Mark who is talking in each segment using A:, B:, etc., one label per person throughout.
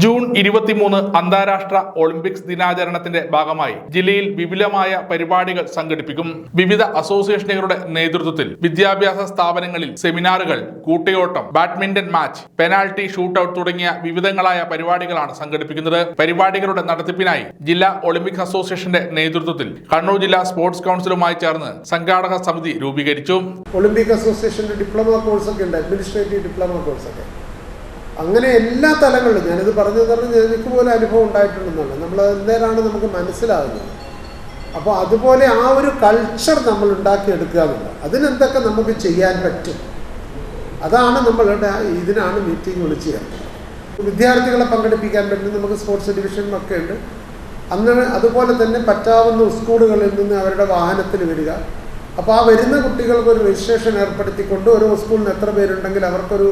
A: June ഇരുപത്തിമൂന്ന് അന്താരാഷ്ട്ര Olympics ദിനാചരണത്തിന്റെ ഭാഗമായി ജില്ലയിൽ വിപുലമായ പരിപാടികൾ സംഘടിപ്പിക്കും. വിവിധ അസോസിയേഷനുകളുടെ നേതൃത്വത്തിൽ വിദ്യാഭ്യാസ സ്ഥാപനങ്ങളിൽ സെമിനാറുകൾ കൂട്ടയോട്ടം ബാഡ്മിന്റൺ മാച്ച് പെനാൽറ്റി ഷൂട്ടൌട്ട് തുടങ്ങിയ വിവിധങ്ങളായ പരിപാടികളാണ് സംഘടിപ്പിക്കുന്നത്. പരിപാടികളുടെ നടത്തിപ്പിനായി ജില്ലാ ഒളിമ്പിക്സ് അസോസിയേഷന്റെ നേതൃത്വത്തിൽ കണ്ണൂർ ജില്ലാ സ്പോർട്സ് കൗൺസിലുമായി ചേർന്ന് സംഘാടക സമിതി രൂപീകരിച്ചു.
B: ഒളിമ്പിക് അസോസിയേഷന്റെ ഡിപ്ലോമ കോഴ്സൊക്കെ ഉണ്ട് അഡ്മിനിസ്ട്രേറ്റീവ് ഡിപ്ലോമ കോഴ്സൊക്കെ. അങ്ങനെ എല്ലാ തലങ്ങളിലും ഞാനിത് പറഞ്ഞു പറഞ്ഞ് എനിക്ക് പോലെ അനുഭവം ഉണ്ടായിട്ടുണ്ടെന്നാണ് നമ്മൾ എന്തേലാണ് നമുക്ക് മനസ്സിലാകുന്നത് അപ്പോൾ അതുപോലെ ആ ഒരു കൾച്ചർ നമ്മൾ ഉണ്ടാക്കിയെടുക്കുക എന്നുള്ളത്. അതിനെന്തൊക്കെ നമുക്ക് ചെയ്യാൻ പറ്റും? അതാണ് നമ്മളുടെ ഇതിനാണ് മീറ്റിംഗ് വിളിച്ചു ചേർന്നത് വിദ്യാർത്ഥികളെ പങ്കെടുപ്പിക്കാൻ പറ്റും നമുക്ക് സ്പോർട്സ് ഡിവിഷനിലൊക്കെ ഉണ്ട്. അന്ന് അതുപോലെ തന്നെ പറ്റാവുന്ന സ്കൂളുകളിൽ നിന്ന് അവരുടെ വാഹനത്തിൽ വരിക. അപ്പോൾ ആ വരുന്ന കുട്ടികൾക്ക് ഒരു രജിസ്ട്രേഷൻ ഏർപ്പെടുത്തിക്കൊണ്ട് ഓരോ സ്കൂളിന് എത്ര പേരുണ്ടെങ്കിൽ അവർക്കൊരു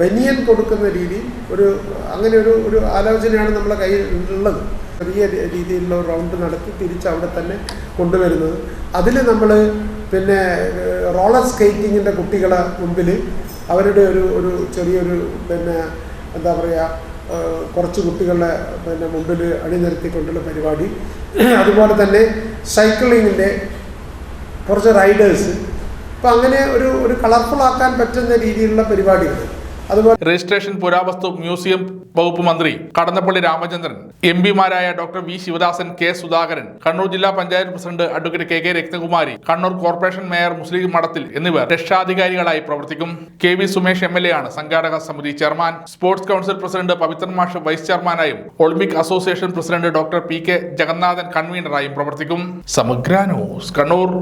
B: ബനിയൻ കൊടുക്കുന്ന രീതിയിൽ ഒരു അങ്ങനെ ഒരു ഒരു ആലോചനയാണ് നമ്മളെ കയ്യിൽ ഉള്ളത്. ചെറിയ രീതിയിലുള്ള റൗണ്ട് നടത്തി തിരിച്ച് അവിടെ തന്നെ കൊണ്ടുവരുന്നത്. അതിൽ നമ്മൾ പിന്നെ റോളർ സ്കേറ്റിങ്ങിന്റെ കുട്ടികളെ മുമ്പിൽ അവരുടെ ഒരു ഒരു ചെറിയൊരു പിന്നെ എന്താ പറയുക കുറച്ച് കുട്ടികളുടെ പിന്നെ മുമ്പിൽ അണിനിരത്തിക്കൊണ്ടുള്ള പരിപാടി. അതുപോലെ തന്നെ സൈക്ലിങ്ങിന്റെ കുറച്ച് റൈഡേഴ്സ് അപ്പം അങ്ങനെ ഒരു ഒരു കളർഫുൾ ആക്കാൻ പറ്റുന്ന രീതിയിലുള്ള പരിപാടികൾ. അതുപോലെ
A: രജിസ്ട്രേഷൻ പുരാവസ്തു മ്യൂസിയം വകുപ്പ് മന്ത്രി Kadannappally Ramachandran M പിമാരായ doctor V Sivadasan K Sudhakaran Kannur ജില്ലാ panchayat president advocate K K Rakthakumari Kannur corporation mayor Muslim Madathil എന്നിവർ രക്ഷാധികാരികളായി പ്രവർത്തിക്കും. K V Sumesh M L A ആണ് സംഘാടക സമിതി chairman. Sports council president Pavithran മാഷ് vice ചെയർമാനായും olympic association president doctor P K Jagannathan കൺവീനറായും പ്രവർത്തിക്കും. Samagra news Kannur.